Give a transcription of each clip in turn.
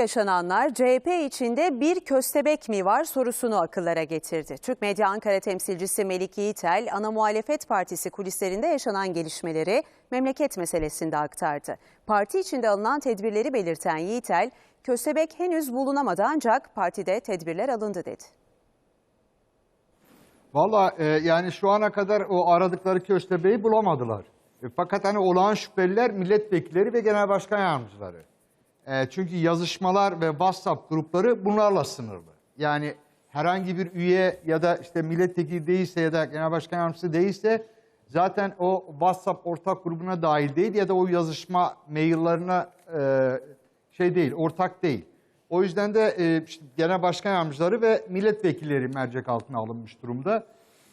yaşananlar CHP içinde bir köstebek mi var sorusunu akıllara getirdi. Türk Medya Ankara temsilcisi Melik Yiğitel, ana muhalefet partisi kulislerinde yaşanan gelişmeleri memleket meselesinde aktardı. Parti içinde alınan tedbirleri belirten Yiğitel, köstebek henüz bulunamadı ancak partide tedbirler alındı dedi. Valla e, yani şu ana kadar o aradıkları köstebeği bulamadılar. E, fakat hani olağan şüpheliler milletvekilleri ve genel başkan yardımcıları. E, çünkü yazışmalar ve WhatsApp grupları bunlarla sınırlı. Yani herhangi bir üye ya da işte milletvekili değilse ya da genel başkan yardımcısı değilse zaten o WhatsApp ortak grubuna dahil değil ya da o yazışma maillerine e, şey değil, ortak değil. O yüzden de e, işte genel başkan yardımcıları ve milletvekilleri mercek altına alınmış durumda.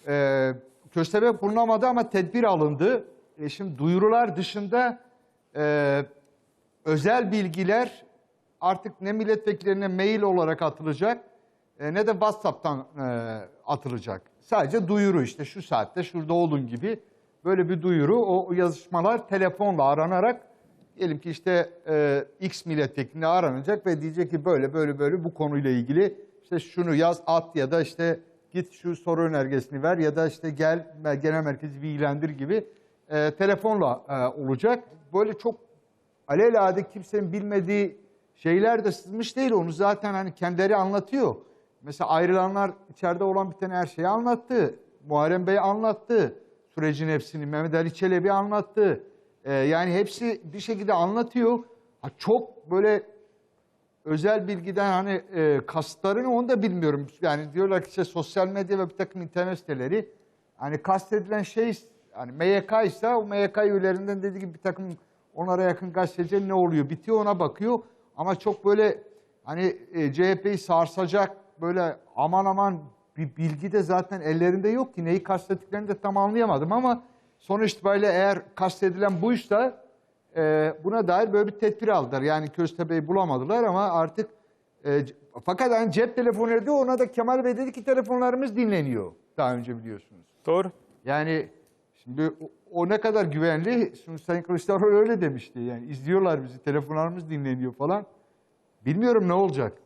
E, köstebek bulunamadı ama tedbir alındı. E, şimdi duyurular dışında e, özel bilgiler artık ne milletvekillerine mail olarak atılacak e, ne de WhatsApp'tan e, atılacak. Sadece duyuru işte şu saatte şurada olun gibi böyle bir duyuru. O, yazışmalar telefonla aranarak diyelim ki işte e, X milletvekiline aranacak ve diyecek ki böyle böyle böyle bu konuyla ilgili işte şunu yaz at ya da işte git şu soru önergesini ver ya da işte gel genel merkezi bilgilendir gibi e, telefonla e, olacak. Böyle çok alelade kimsenin bilmediği şeyler de sızmış değil. Onu zaten hani kendileri anlatıyor. Mesela ayrılanlar içeride olan biteni her şeyi anlattı. Muharrem Bey anlattı. Sürecin hepsini Mehmet Ali Çelebi anlattı. Ee, yani hepsi bir şekilde anlatıyor. Ha, çok böyle özel bilgiden hani e, kasıtlarını onu da bilmiyorum. Yani diyorlar ki işte sosyal medya ve bir takım internet siteleri hani kastedilen şey hani MYK ise o MYK üyelerinden dediği gibi bir takım onlara yakın gazeteci ne oluyor bitiyor ona bakıyor. Ama çok böyle hani e, CHP'yi sarsacak böyle aman aman bir bilgi de zaten ellerinde yok ki neyi kastettiklerini de tam anlayamadım ama sonuç itibariyle eğer kastedilen buysa e, buna dair böyle bir tedbir aldılar. Yani Köstebe'yi bulamadılar ama artık e, fakat hani cep telefonları diyor ona da Kemal Bey dedi ki telefonlarımız dinleniyor daha önce biliyorsunuz. Doğru. Yani şimdi o, o ne kadar güvenli? Şimdi Sayın Kılıçdaroğlu öyle demişti. Yani izliyorlar bizi, telefonlarımız dinleniyor falan. Bilmiyorum ne olacak.